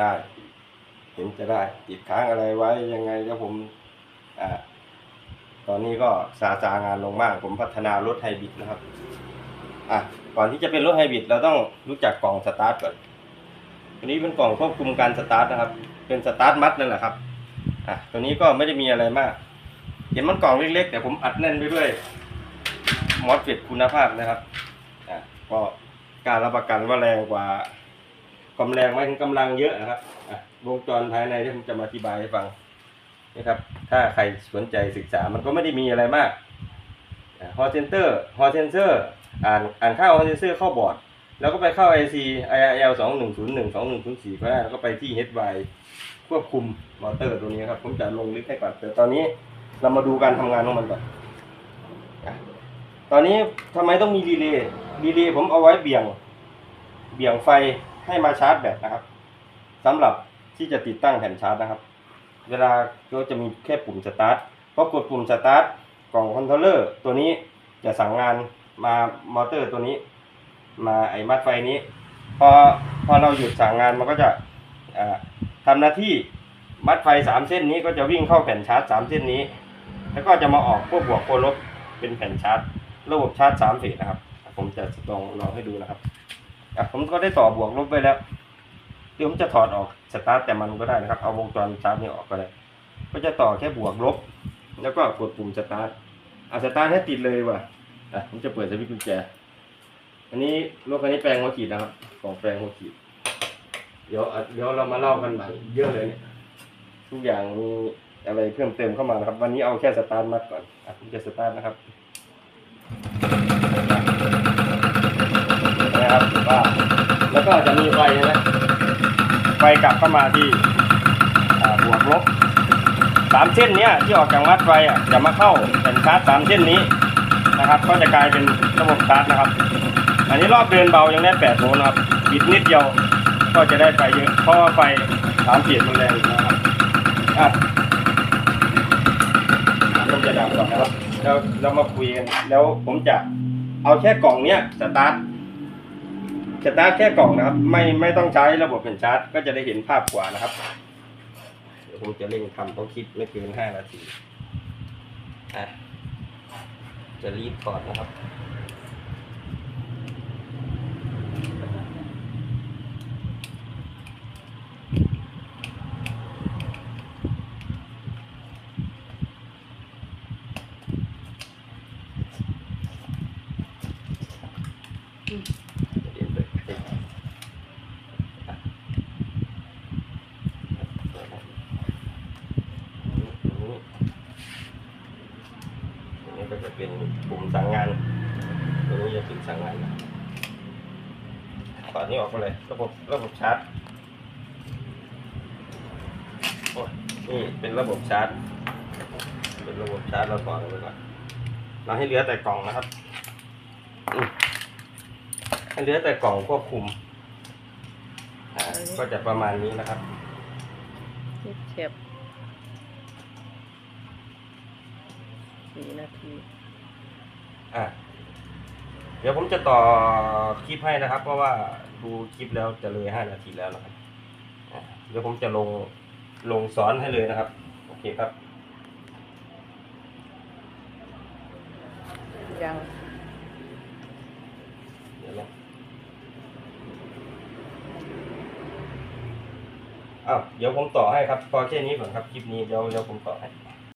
ได้ เห็นจะได้ ติดค้างอะไรไว้ยังไงแล้วผมอ่าตอนนี้ก็ซาซางานลงมาก ผมพัฒนารถไฮบริดนะครับ อะก่อนที่จะเป็นรถไฮบริดเราต้องรู้จักกล่องสตาร์ทก่อนตัวนี้เป็นกล่องควบคุมการสตาร์ทนะครับ เป็นสตาร์ทมัดนั่นแหละครับ อะตัวนี้ก็ไม่ได้มีอะไรมาก เห็นมันกล่องเล็กๆแต่ผมอัดแน่นไปด้วยมอสเฟตคุณภาพนะครับ อะก็การรับประกันว่าแรงกว่า ความแรงไม่ถึงกำลังเยอะนะครับวงจรภายในที่ผมจะมาอธิบายให้ฟังนะครับ ถ้าใครสนใจศึกษามันก็ไม่ได้มีอะไรมากฮอเซนเตอร์ฮอเซนเซอร์อ่านอ่านเข้าฮอเซนเซอร์เข้าบอร์ด แล้วก็ไปเข้า IC IRL 2 1 0 1 2 1 0 4ก็ได้แล้วก็ไปที่ HY ควบคุมมอเตอร์ตัวนี้ครับ ผมจะลงลึกให้ก่อนแต่ตอนนี้เรามาดูการทำงานของมันก่อนตอนนี้ทำไมต้องมีรีเลย์รีเลย์ผมเอาไว้เบี่ยง เบี่ยงไฟ ให้มาชาร์จแบตนะครับสำหรับที่จะติดตั้งแผ่นชาร์จนะครับ เวลาก็จะมีแค่ปุ่มสตาร์ทพอกดปุ่มสตาร์ทกล่องคอนโทรลเลอร์ตัวนี้จะสั่งงานมามอเตอร์ตัวนี้ มาไอ้มัดไฟนี้ พอพอเราหยุดสั่งงานมันก็จะอ่าทำหน้าที่มัดไฟสามเส้นนี้ก็จะวิ่งเข้าแผ่นชาร์จสามเส้นนี้ แล้วก็จะมาออกพวกบวกโคลบเป็นแผ่นชาร์จ ระบบชาร์จสามเฟสนะครับ ผมจะลองลองให้ดูนะครับ อะผมก็ได้ต่อบวกลบไปแล้วเดี๋ยวผมจะถอดออกสตาร์ทแต่มันก็ได้นะครับ เอาวงจรชาร์จนี้ออกก็ได้ก็จะต่อแค่บวกลบ แล้วก็กดปุ่มสตาร์ทอะสตาร์ทให้ติดเลยว่ะอะผมจะเปิดสวิตช์กุญแจ อันนี้รถคันนี้แปลงหัวฉีดนะครับของแปลงหัวฉีด เดี๋ยวเดี๋ยวเรามาเล่ากันใหม่เยอะเลยเนี่ยทุกอย่างมีอะไรเพิ่มเติมเข้ามานะครับ วันนี้เอาแค่สตาร์ทมัก่อนอะผมจะสตาร์ทนะครับ นะครับว่าแล้วก็จะมีไฟใช่ไฟกลับเข้ามาที่บวกลบสามเส้นเนี้ยที่ออกจากวัดไฟอะจะมาเข้าแผ่นชาร์จสามเส้นนี้นะครับ ก็จะกลายเป็นระบบชาร์จนะครับ อันนี้รอบเดินเบายังได้แปดโวลต์นะครับบิดนิดเดียวก็จะได้ไฟเยอะเพราะว่าไฟสามเสียมันแรงนะครับอะผมจะดับก่อนนะครับแล้วเรามาคุยกันแล้วผมจะเอาแค่กล่องเนี้ยสตาร์ท สตาร์ทแค่กล่องนะครับ ไม่ไม่ต้องใช้ระบบเป็นชาร์จ ก็จะได้เห็นภาพกว่านะครับเดี๋ยวผมจะเร่งทำต้องคิดไม่เกินห้านาทีอะจะรีบถอดนะครับเดี๋ยวเปิดให้อะอันนี้ก็ จะเป็นปุ่มสั่งงาน ตัวนี้จะเป็นสั่งงานนะถอดนี้ออกมาเลย ระบบระบบชาร์จนี่เป็นระบบชาร์จ เป็นระบบชาร์จเราถอดออกไปก่อนเราให้เหลือแต่กล่องนะครับอืมให้เหลือแต่กล่องควบคุม ก็จะประมาณนี้นะครับเก็บ สี่นาที อะเดี๋ยวผมจะต่อคลิปให้นะครับ เพราะว่าดูคลิปแล้วจะเลยห้านาทีแล้วนะครับอะเดี๋ยวผมจะลงลงสอนให้เลยนะครับ โอเคครับ ยังเดี๋ยวลงอ้าวเดี๋ยวผมต่อให้ครับพอแค่นี้ก่อนครับคลิปนี้เดี๋ยวเดี๋ยวผมต่อให้